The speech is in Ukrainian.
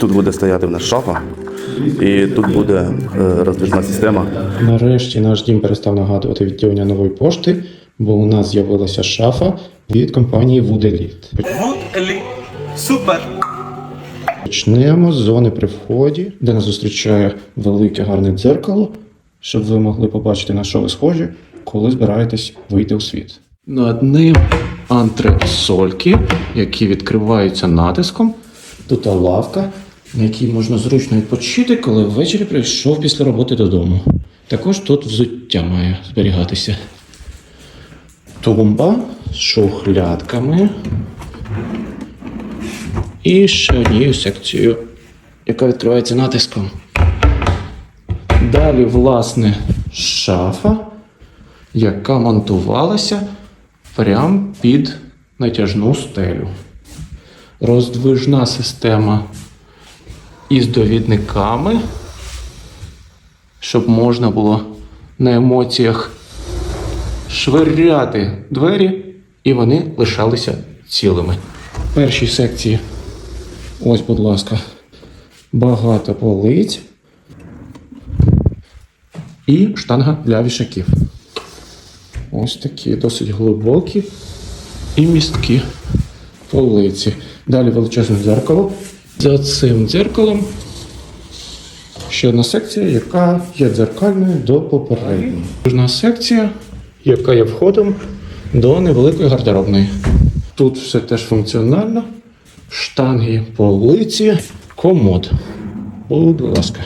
Тут буде стояти в нас шафа, і тут буде е, роздвижна система. Нарешті наш дім перестав нагадувати відділення нової пошти, бо у нас з'явилася шафа від компанії. Wood Elite Почнемо з зони при вході, де нас зустрічає велике гарне дзеркало, щоб ви могли побачити, на що ви схожі, коли збираєтесь вийти у світ. Над ним антресольки, які відкриваються натиском. Тут лавка, на якій можна зручно відпочити, коли ввечері прийшов після роботи додому. Також тут взуття має зберігатися. Тумба з шухлядками. І ще однією секцією, яка відкривається натиском. Далі, власне, шафа, яка монтувалася прямо під натяжну стелю. Роздвижна система із довідниками, щоб можна було на емоціях швиряти двері, і вони лишалися цілими. В першій секції, ось, будь ласка, багато полиць і штанга для вішаків. Ось такі досить глибокі і місткі полиці. Далі величезне дзеркало. За цим дзеркалом ще одна секція, яка є дзеркальною до попередньої. Кожна секція, яка є входом до невеликої гардеробної. Тут все теж функціонально. Штанги, полиці, комод. Будь ласка.